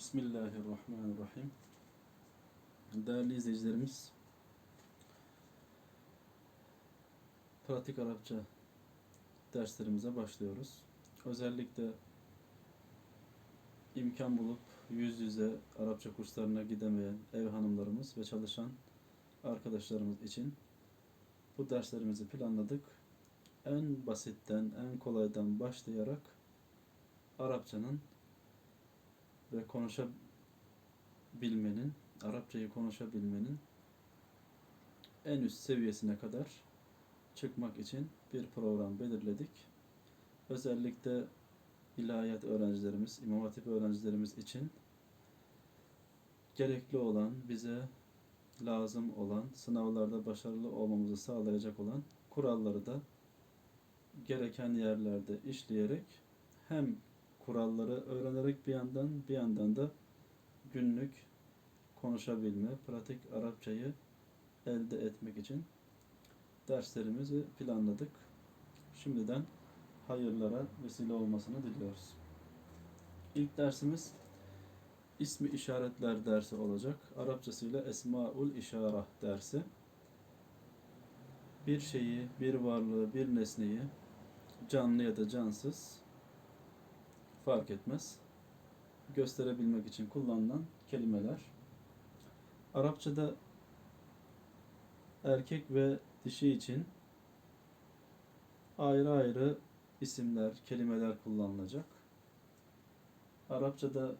Bismillahirrahmanirrahim. Değerli izleyicilerimiz, pratik Arapça derslerimize başlıyoruz. Özellikle imkan bulup yüz yüze Arapça kurslarına gidemeyen ev hanımlarımız ve çalışan arkadaşlarımız için bu derslerimizi planladık. En basitten, en kolaydan başlayarak Arapçanın ve konuşabilmenin, Arapçayı konuşabilmenin en üst seviyesine kadar çıkmak için bir program belirledik. Özellikle ilahiyat öğrencilerimiz, İmam Hatip öğrencilerimiz için gerekli olan, bize lazım olan, sınavlarda başarılı olmamızı sağlayacak olan kuralları da gereken yerlerde işleyerek hem kuralları öğrenerek bir yandan bir yandan da günlük konuşabilme, pratik Arapçayı elde etmek için derslerimizi planladık. Şimdiden hayırlara vesile olmasını diliyoruz. İlk dersimiz ismi işaretler dersi olacak. Arapçasıyla Esmaul İşarah dersi. Bir şeyi, bir varlığı, bir nesneyi canlı ya da cansız fark etmez. Gösterebilmek için kullanılan kelimeler. Arapçada erkek ve dişi için ayrı ayrı isimler, kelimeler kullanılacak. Arapçada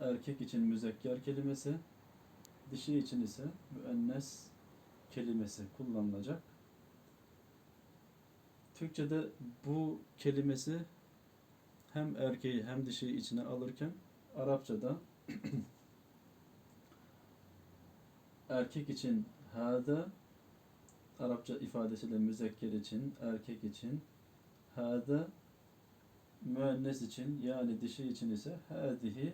erkek için müzekker kelimesi, dişi için ise müennes kelimesi kullanılacak. Türkçe'de bu kelimesi hem erkeği hem dişiyi içine alırken Arapçada erkek için hada Arapça ifadesiyle müzekker için, erkek için hada müennes için yani dişi için ise hadihi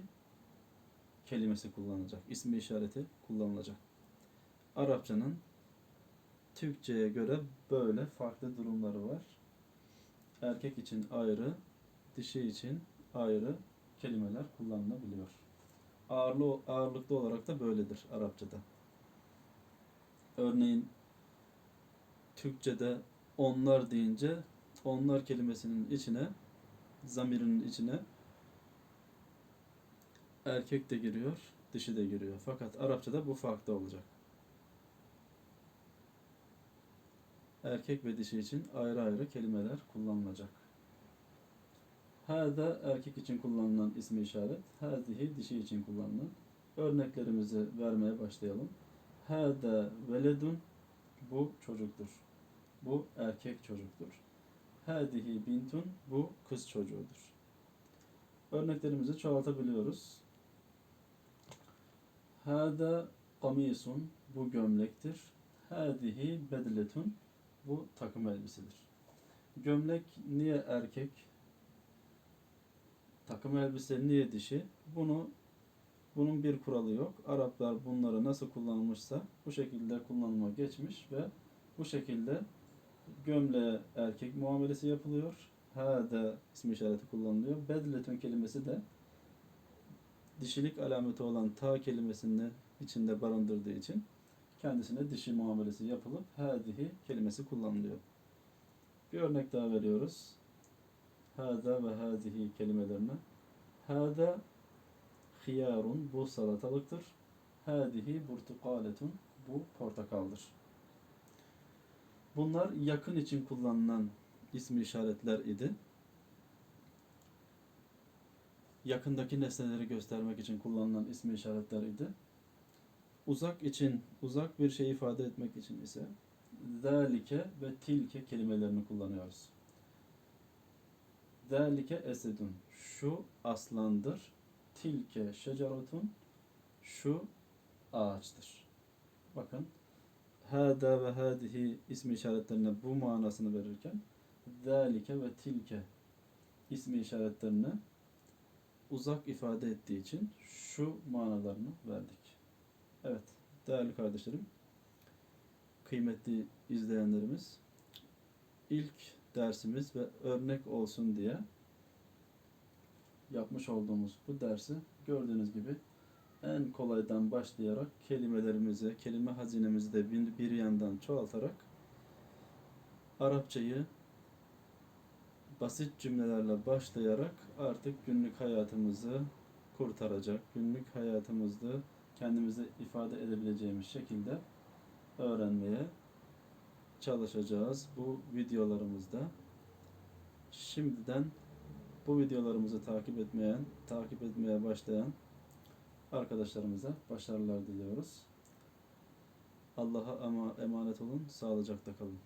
kelimesi kullanılacak. İsmi işareti kullanılacak. Arapçanın Türkçe'ye göre böyle farklı durumları var. Erkek için ayrı, dişi için ayrı kelimeler kullanılabiliyor. Ağırlı, ağırlıklı olarak da böyledir Arapçada. Örneğin Türkçe'de onlar deyince onlar kelimesinin içine zamirinin içine erkek de giriyor, dişi de giriyor. Fakat Arapçada bu farklı olacak. Erkek ve dişi için ayrı ayrı kelimeler kullanılacak. Hâda erkek için kullanılan ismi işaret. Hâzihi dişi için kullanılan. Örneklerimizi vermeye başlayalım. Hâda veledun bu çocuktur. Bu erkek çocuktur. Hâdihi bintun bu kız çocuğudur. Örneklerimizi çoğaltabiliyoruz. Hâda kamisun bu gömlektir. Hâdihi bedletun bu takım elbisedir. Gömlek niye erkek, takım elbise niye dişi? Bunu bunun bir kuralı yok. Araplar bunları nasıl kullanmışsa bu şekilde kullanıma geçmiş ve bu şekilde gömleğe erkek muamelesi yapılıyor. Hâde ismi işareti kullanılıyor. Bedletün kelimesi de dişilik alameti olan ta kelimesini içinde barındırdığı için kendisine dişi muamelesi yapılıp hâdihi kelimesi kullanılıyor. Bir örnek daha veriyoruz. Hâdâ ve hâdihi kelimelerine. Hâdâ hiyarun bu salatalıktır. Hâdihi burtukaletun bu portakaldır. Bunlar yakın için kullanılan ismi işaretler idi. Yakındaki nesneleri göstermek için kullanılan ismi işaretler idi. Uzak için, uzak bir şey ifade etmek için ise zalike ve tilke kelimelerini kullanıyoruz. Zalike esedun. Şu aslandır. Tilke şecerotun. Şu ağaçtır. Bakın. Hâdâ ve hâdihi ismi işaretlerine bu manasını verirken zalike ve tilke ismi işaretlerine uzak ifade ettiği için şu manalarını verdik. Evet, değerli kardeşlerim, kıymetli izleyenlerimiz, ilk dersimiz ve örnek olsun diye yapmış olduğumuz bu dersi gördüğünüz gibi en kolaydan başlayarak kelimelerimizi, kelime hazinemizi de bir, bir yandan çoğaltarak Arapçayı basit cümlelerle başlayarak artık günlük hayatımızı kurtaracak, günlük hayatımızda kendimizi ifade edebileceğimiz şekilde öğrenmeye çalışacağız bu videolarımızda. Şimdiden bu videolarımızı takip etmeyen, takip etmeye başlayan arkadaşlarımıza başarılar diliyoruz. Allah'a emanet olun, sağlıcakla kalın.